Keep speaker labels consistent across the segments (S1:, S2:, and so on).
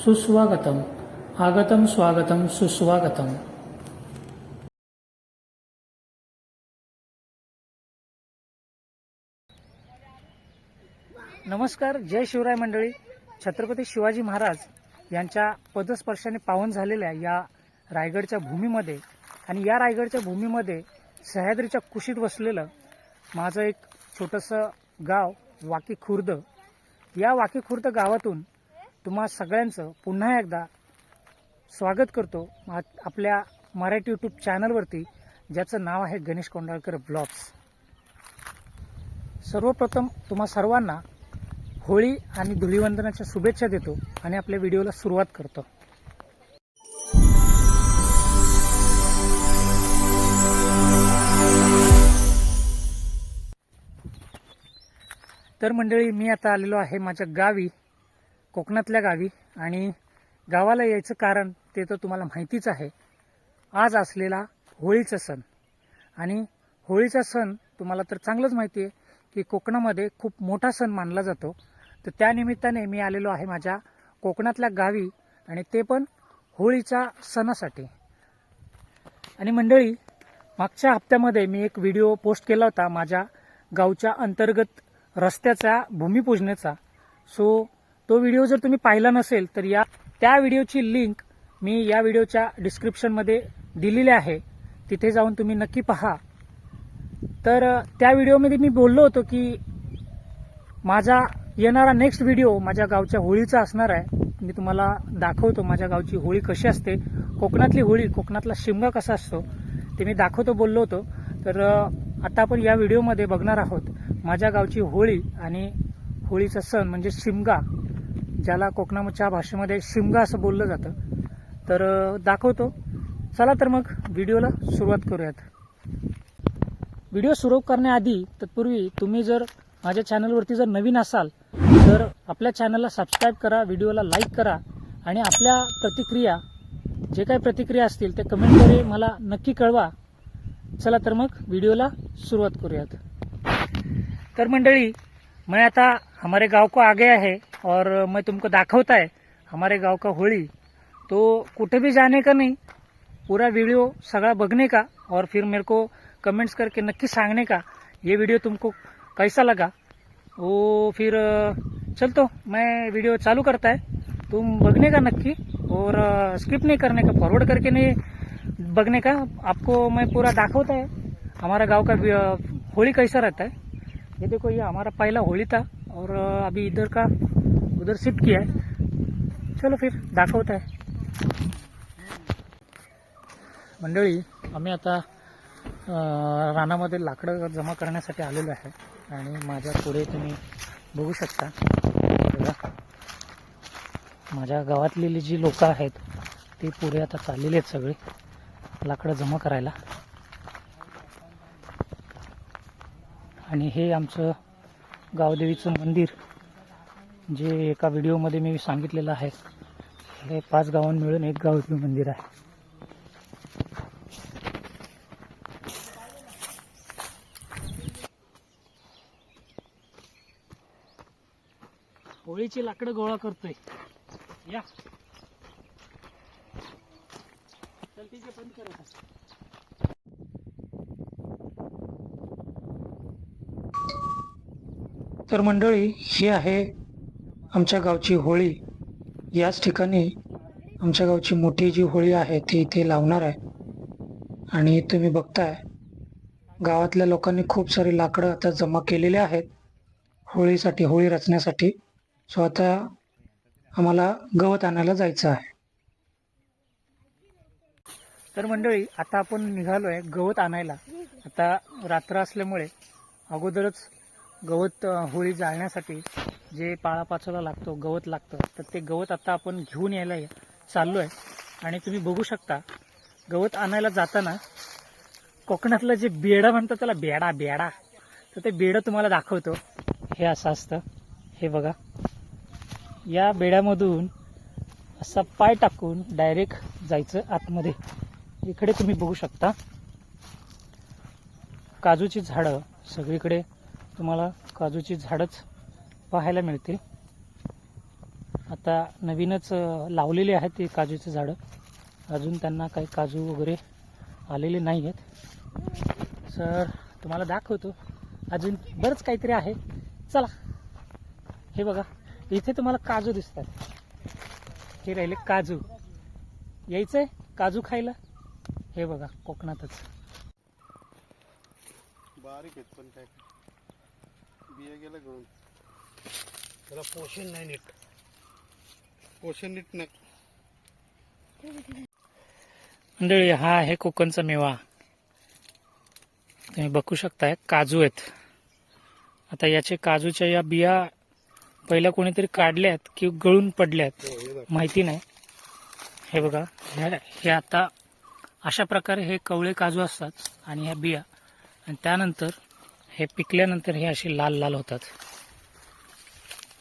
S1: सुस्वागतम। आगतम स्वागतम सुस्वागतम। नमस्कार जय शिवराय मंडळी। छत्रपती शिवाजी महाराज यांच्या पदस्पर्शाने पावन झालेल्या या रायगडच्या भूमीमध्ये आणि या रायगडच्या भूमीमध्ये सह्याद्रीच्या कुशीत वसलेलं माझं एक छोटंसं गाव वाकी खुर्द या वाकी खुर्द गावातून तुम्हा सगळ्यांचं पुन्हा एकदा स्वागत करतो आपल्या मराठी यूट्यूब चॅनलवरती ज्याचं नाव आहे गणेश कोंडाळकर ब्लॉग्स सर्वप्रथम तुम्हा सर्वांना होळी आणि धुलीवंदनाच्या शुभेच्छा देतो आणि आपल्या व्हिडिओला सुरुवात करतो. तर मंडळी मी आता आलेलो आहे माझ्या गावी. कोकणातल्या गावी आणि गावाला यायचं कारण ते तर तुम्हाला माहितीच आहे. आज असलेला होळीचा सण. आणि होळीचा सण तुम्हाला तर चांगलंच माहिती आहे की कोकणामध्ये खूप मोठा सण मानला जातो. तर त्यानिमित्ताने मी आलेलो आहे माझ्या कोकणातल्या गावी आणि ते पण होळीच्या सणासाठी. आणि मंडळी मागच्या हप्त्यामध्ये मी एक व्हिडिओ पोस्ट केला होता माझ्या गावच्या अंतर्गत रस्त्याचा भूमिपूजनेचा. सो तो व्हिडिओ जर तुम्ही पाहिला नसेल तर या त्या व्हिडिओची लिंक मी या व्हिडिओच्या डिस्क्रिप्शनमध्ये दिलेली आहे. तिथे जाऊन तुम्ही नक्की पहा. तर त्या व्हिडिओमध्ये मी बोललो होतो की माझा येणारा नेक्स्ट व्हिडिओ माझ्या गावच्या होळीचा असणार आहे. मी तुम्हाला दाखवतो माझ्या गावची होळी कशी असते. कोकणातली होळी कोकणातला शिमगा कसा असतो ते मी दाखवतो बोललो होतो. तर आता आपण या व्हिडिओमध्ये बघणार आहोत माझ्या गावची होळी आणि होळीचा सण म्हणजे शिमगा. ज्याला कोकणाच्या भाषेमध्ये शिमगा असं बोललं जातं. तर दाखवतो. चला तर मग व्हिडिओला सुरुवात करूयात. व्हिडिओ सुरू करण्याआधी तत्पूर्वी तुम्ही जर माझ्या चॅनलवरती जर नवीन असाल तर आपल्या चॅनलला सबस्क्राईब करा व्हिडिओला लाईक करा आणि आपल्या प्रतिक्रिया जे काही प्रतिक्रिया असतील ते कमेंटद्वारे मला नक्की कळवा. चला तर मग व्हिडिओला सुरुवात करूयात. तर मंडळी मैं आता हमारे गाँव को आ गया है और मैं तुमको दाखवता है हमारे गाँव का होली। तो कुठे भी जाने का नहीं, पूरा वीडियो सगळा बघने का और फिर मेरे को कमेंट्स करके नक्की सांगने का, ये वीडियो तुमको कैसा लगा? वो फिर चल तो मैं वीडियो चालू करता है। तुम बघने का नक्की और स्किप नहीं करने का फॉरवर्ड करके नहीं बघने का, आपको मैं पूरा दाखवता है। हमारा गाँव का होली कैसा रहता है? ये देखो, ये हमारा पहला होली था। और अभी इधर का उधर शिफ्ट किया है। चलो फिर दाखवत आहे मंडळी आम्ही आता रानामध्ये लाकडं जमा करण्यासाठी आलेलो आहे आणि माझ्या पुढे तुम्ही बघू शकता. माझ्या गावातलेली जी लोकं आहेत ती पुढे आता चाललेली आहेत सगळी लाकडं जमा करायला. आणि हे आमचं गावदेवीचं मंदिर जे एका व्हिडिओमध्ये मी सांगितलेलं आहे. हे पाच गावां मिळून एक गावदेवी मंदिर आहे. होळीची लाकडं गोळा करतोय. या. चल तिचे आहे बंद कर तर मंडळी ही आहे आमच्या गावची होळी. याच ठिकाणी आमच्या गावची मोठी जी होळी आहे ती इथे लावणार आहे. आणि तुम्ही बघताय गावातल्या लोकांनी खूप सारी लाकडं आता जमा केलेली आहेत होळीसाठी होळी रचण्यासाठी. सो आता आम्हाला गवत आणायला जायचं आहे. तर मंडळी आता आपण निघालो आहे गवत आणायला. आता रात्र असल्यामुळे अगोदरच गवत होळी जाळण्यासाठी जे पाळापाचोला लागतो गवत लागतं तर ते गवत आता आपण घेऊन यायला चाललो आहे आणि तुम्ही बघू शकता गवत आणायला जाताना कोकणातलं जे बेडा म्हणतात त्याला बेडा बेडा तर ते बेडं तुम्हाला दाखवतो. हे असं असतं. हे बघा. या बेड्यामधून असा पाय टाकून डायरेक्ट जायचं आतमध्ये. इकडे तुम्ही बघू शकता. काजूची झाडं सगळीकडे तुम्हाला काजूची झाडंच पाहायला मिळतील. आता नवीनच लावलेली आहेत ते काजूचे झाडं. अजून त्यांना काही काजू वगैरे आलेले नाही आहेत सर तुम्हाला दाखवतो. अजून बरंच काहीतरी आहे. चला. हे बघा. इथे तुम्हाला काजू दिसतात. हे राहिले काजू. यायचंय? काजू खायला? हे बघा कोकणातच.
S2: बारीक आहेत पण काय? बिया गेलं गळून. त्याला पोषण नाही नीट. पोषण नीट नाही.
S1: मंडळी हा आहे कोकणचा मेवा. तुम्ही बघू शकताय काजू आहेत. आता याचे काजूच्या या बिया पहिल्या कोणीतरी काढल्यात की गळून पडल्यात
S2: हो.
S1: माहिती नाही. हे बघा हे आता अशा प्रकारे हे कवळे काजू असतात आणि ह्या बिया. आणि त्यानंतर हे पिकल्यानंतर हे असे लाल लाल होतात.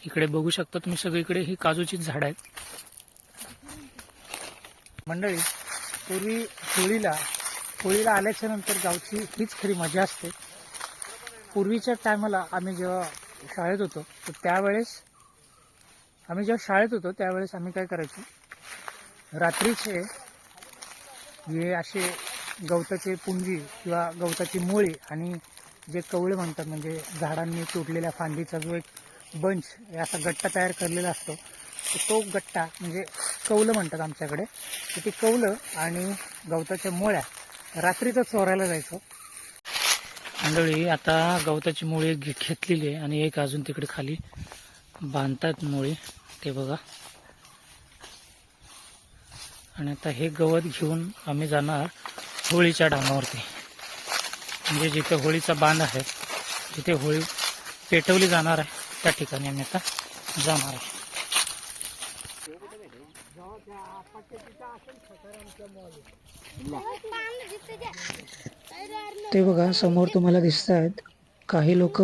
S1: इकडे बघू शकता तुम्ही सगळीकडे ही काजूचीच झाडं आहेत. मंडळी पूर्वी होळीला होळीला आल्याच्यानंतर गावची हीच खरी मजा असते. पूर्वीच्या टायमाला आम्ही जेव्हा शाळेत होतो तर त्यावेळेस आम्ही जेव्हा शाळेत होतो त्यावेळेस आम्ही काय करायचो? रात्रीचे हे असे गवताचे पुंजी किंवा गवताची मुळी आणि जे कवळे म्हणतात म्हणजे झाडांनी तुटलेल्या फांदीचा जो एक बंच असा गट्टा तयार करलेला असतो. तो गट्टा म्हणजे कौलं म्हणतात आमच्याकडे. तर ती कवलं आणि गवताच्या मुळ्या रात्रीच चोरायला जायचो. मंडळी आता गवताची मुळी घेतलेली आहे आणि एक अजून तिकडे खाली बांधतात मुळी. ते बघा. आणि आता हे गवत घेऊन आम्ही जाणार होळीच्या डांगावरती म्हणजे जिथे होळीचा बांध आहे तिथे होळी पेटवली जाणार आहे. त्या ठिकाणी आम्ही आता जाणार आहे. ते बघा समोर तुम्हाला दिसत आहेत काही लोक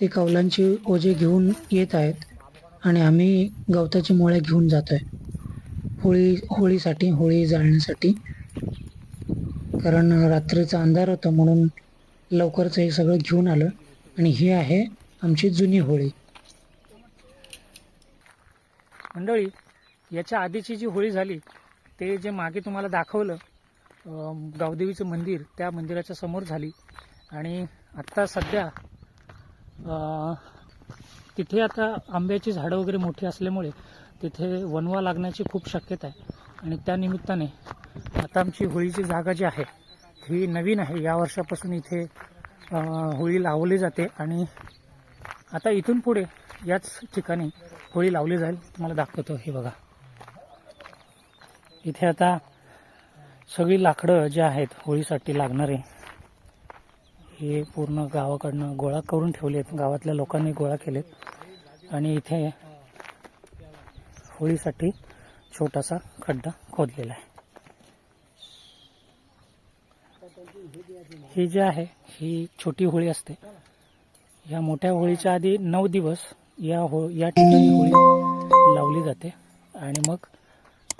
S1: ते कौलांची ओझे घेऊन येत आहेत आणि आम्ही गवताची मोळ्या घेऊन जातोय. होळी होळीसाठी होळी जाळण्यासाठी. कारण रात्रीचा अंधार होता म्हणून लवकरच हे सगळं घेऊन आलं. आणि ही आहे आमची जुनी होळी. मंडळी याच्या आधीची जी होळी झाली ते जे मागे तुम्हाला दाखवलं गावदेवीचं मंदिर त्या मंदिराच्या समोर झाली. आणि आत्ता सध्या तिथे आता आंब्याची झाडं वगैरे मोठी असल्यामुळे तिथे वनवा लागण्याची खूप शक्यता आहे. आणि त्या निमित्ताने आता आमची होळीची जागा जी आहे ही नवीन आहे. या वर्षापासून इथे होळी लावली जाते आणि आता इथून पुढे याच ठिकाणी होळी लावली जाईल. तुम्हाला दाखवतो हे बघा. इथे आता सगळी लाकडं जे आहेत होळीसाठी लागणारे हे पूर्ण गावाकडनं गोळा करून ठेवले आहेत गावातल्या लोकांनी गोळा केलेत. आणि इथे होळीसाठी छोटासा खड्डा खोदलेला आहे. ही जी आहे ही छोटी होळी असते. या मोठ्या होळीच्या आधी नऊ दिवस या हो या ठिकाणी होळी लावली जाते. आणि मग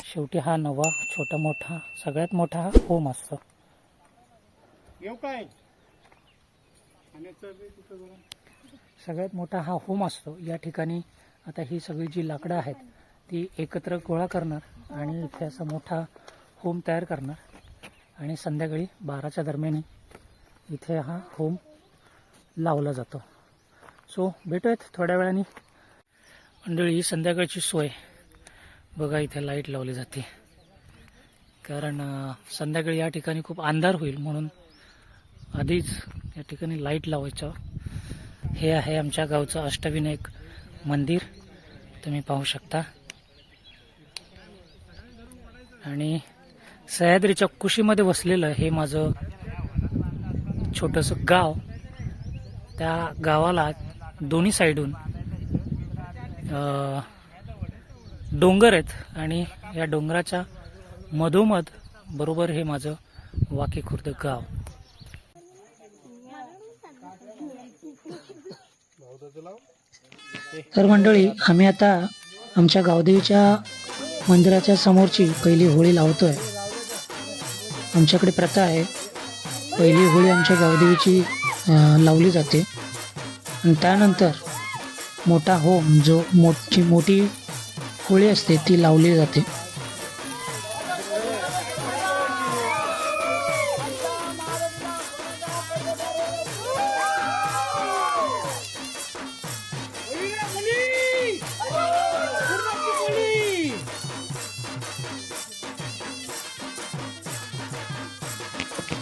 S1: शेवटी हा नवा छोटा मोठा सगळ्यात मोठा हा होम असतो. सगळ्यात मोठा हा होम असतो. या ठिकाणी आता ही सगळी जी लाकडं आहेत ती एकत्र गोळा करणार आणि इथे असा मोठा होम तयार करणार. आणि संध्याकाळी बाराच्या दरम्यान इथे हा होम लावला जातो. सो भेटूयात थोड्या वेळाने. मंडळी ही संध्याकाळची सोय. बघा इथे लाइट लावली जाते. कारण संध्याकाळी या ठिकाणी खूप अंधार होईल म्हणून आधीच या ठिकाणी लाइट लावायचं. हे आहे आमच्या गावचं अष्टविनायक मंदिर. तुम्ही पाहू शकता. आणि सह्याद्रीच्या कुशीमध्ये वसलेलं हे माझं छोटंसं गाव. त्या गावाला दोन्ही साईडून डोंगर आहेत आणि या डोंगराच्या मधोमध बरोबर हे माझं वाकी खुर्द गाव. तर मंडळी आम्ही आता आमच्या गावदेवीच्या मंदिराच्या समोरची पहिली होळी लावतोय. आमच्याकडे प्रथा आहे. पहिली होळी आमच्या गावदेवीची लावली जाते. आणि त्यानंतर मोठा होम जो मोठी मोठी
S3: होळी असते ती लावली जाते.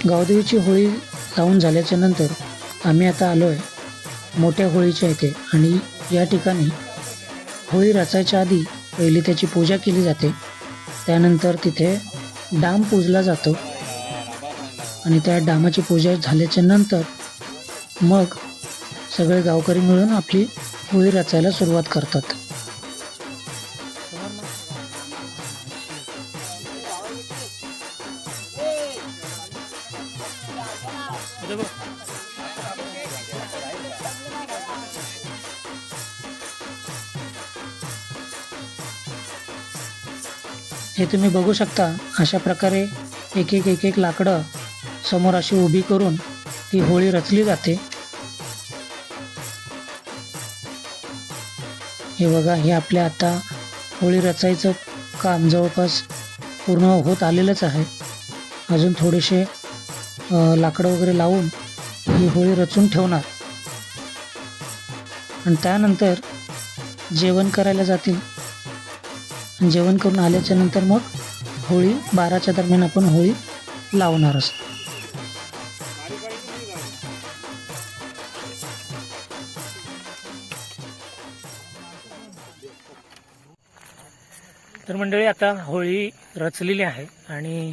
S3: गावदेवीची होळी लावून झाल्याच्यानंतर आम्ही आता आलो आहे मोठ्या होळीच्या इथे. आणि या ठिकाणी होळी रचायच्या आधी पहिली त्याची पूजा केली जाते. त्यानंतर तिथे डाम पूजला जातो. आणि त्या डामाची पूजा झाल्याच्यानंतर मग सगळे गावकरी मिळून आपली होळी रचायला सुरुवात करतात. हे तुम्ही बघू शकता अशा प्रकारे एक एक एक एक लाकडं समोर अशी उभी करून ती होळी रचली जाते. हे बघा हे आपल्या आता होळी रचायचं काम जवळपास पूर्ण होत आलेलंच आहे. अजून थोडेसे लाकडं वगैरे लावून ही होळी रचून ठेवणार. आणि त्यानंतर जेवण करायला जातील. जेवण करून आल्याच्यानंतर मग होळी बाराच्या दरम्यान आपण होळी लावणार असतो तर मंडळी आता होळी रचलेली आहे आणि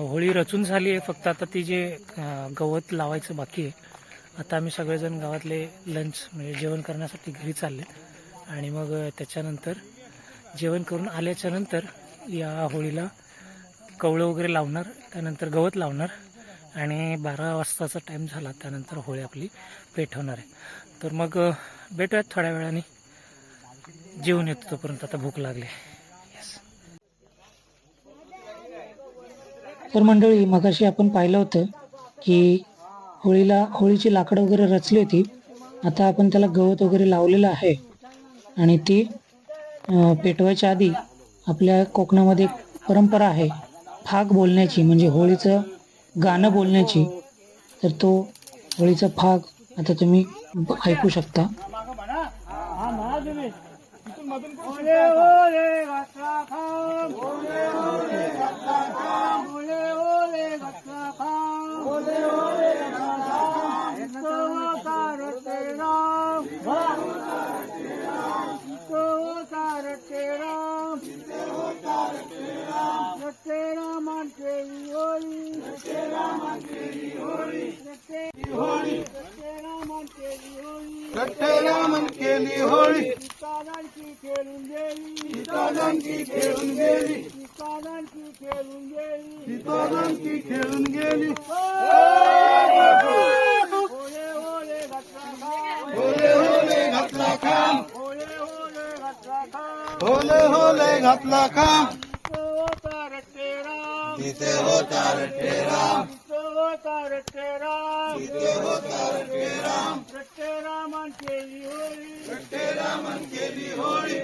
S3: होळी रचून झाली आहे. फक्त आता ती जे गवत लावायचं बाकी आहे आता आम्ही सगळेजण गावातले लंच म्हणजे जेवण करण्यासाठी घरी चालले आणि मग त्याच्यानंतर जेवण करून आल्याच्यानंतर या होळीला कवळं वगैरे लावणार त्यानंतर गवत लावणार आणि बारा वाजताचा टाईम झाला त्यानंतर होळी आपली पेटवणार आहे. तर मग भेटूयात थोड्या वेळाने. जेवण येतो तोपर्यंत आता भूक लागली. तर मंडळी मगाशी आपण पाहिलं होतं की होळीला होळीची लाकडं वगैरे रचली होती. आता आपण त्याला गवत वगैरे लावलेलं आहे आणि ती पेटवायच्या आधी आपल्या कोकणामध्ये एक परंपरा आहे फाग बोलण्याची म्हणजे होळीचं गाणं बोलण्याची तर तो होळीचा फाग आता तुम्ही ऐकू शकता
S2: रेरा राम होटे राम के रेराम गेली होले घातला काम तिथे होता तिथे केली होळी.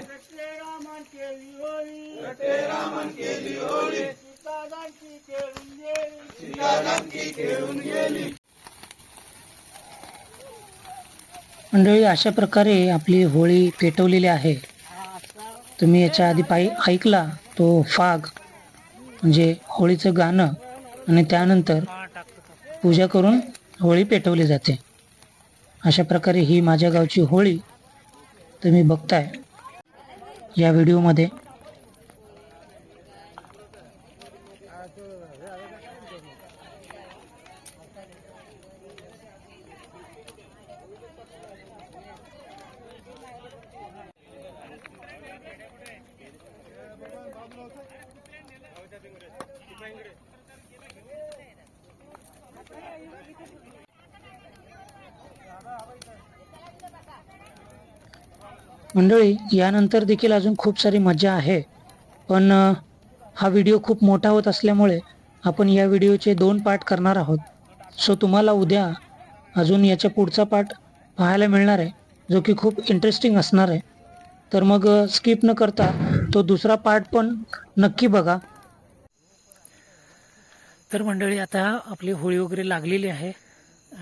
S2: केली होळी. खेळून गेली.
S3: मंडळी अशा प्रकारे आपली होळी पेटवलेली आहे. तुम्ही याच्या आधी पायी ऐकला तो फाग म्हणजे होळीचं गाणं आणि त्यानंतर पूजा करून होळी पेटवली जाते. अशा प्रकारे ही माझ्या गावची होळी तुम्ही बघताय. या व्हिडिओमध्ये मंडळी यानंतर देखील अजून खूप सारी मजा आहे. पण हा व्हिडिओ खूप मोठा होत असल्यामुळे आपण या व्हिडिओचे दोन पार्ट करणार आहोत. सो तुम्हाला उद्या अजून याच्या पुढचा पार्ट पाहायला मिळणार आहे जो की खूप इंटरेस्टिंग असणार आहे.
S1: तर मग स्किप न करता तो दुसरा पार्ट पण नक्की बघा. तर मंडळी आता आपली होळी वगैरे लागलेली आहे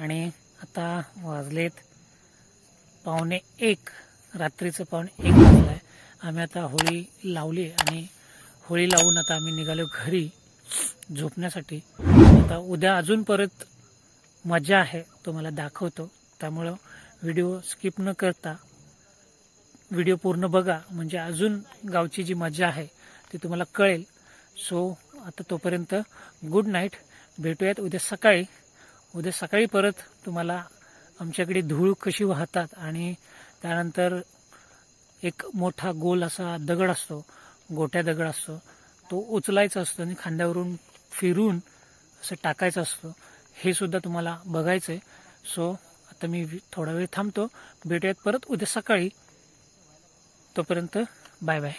S1: आणि आता वाजलेत पावणे एक रात्रीचं पावणे एक वाजलं आहे आम्ही आता होळी लावली आणि होळी लावून आता आम्ही निघालो घरी झोपण्यासाठी. आता उद्या अजून परत मजा आहे तुम्हाला दाखवतो. त्यामुळं व्हिडिओ स्किप न करता व्हिडिओ पूर्ण बघा. म्हणजे अजून गावची जी मजा आहे ती तुम्हाला कळेल. सो आता तोपर्यंत गुड नाईट भेटूयात उद्या सकाळी. उद्या सकाळी परत तुम्हाला आमच्याकडे धूळ कशी वाहतात आणि त्यानंतर एक मोठा गोल असा दगड असतो गोट्या दगड असतो. तो उचलायचा असतो आणि खांद्यावरून फिरून असं टाकायचं असतो. हे सुद्धा तुम्हाला बघायचं आहे सो आता मी थोडा वेळ थांबतो. भेटूयात परत उद्या सकाळी. तोपर्यंत बाय बाय.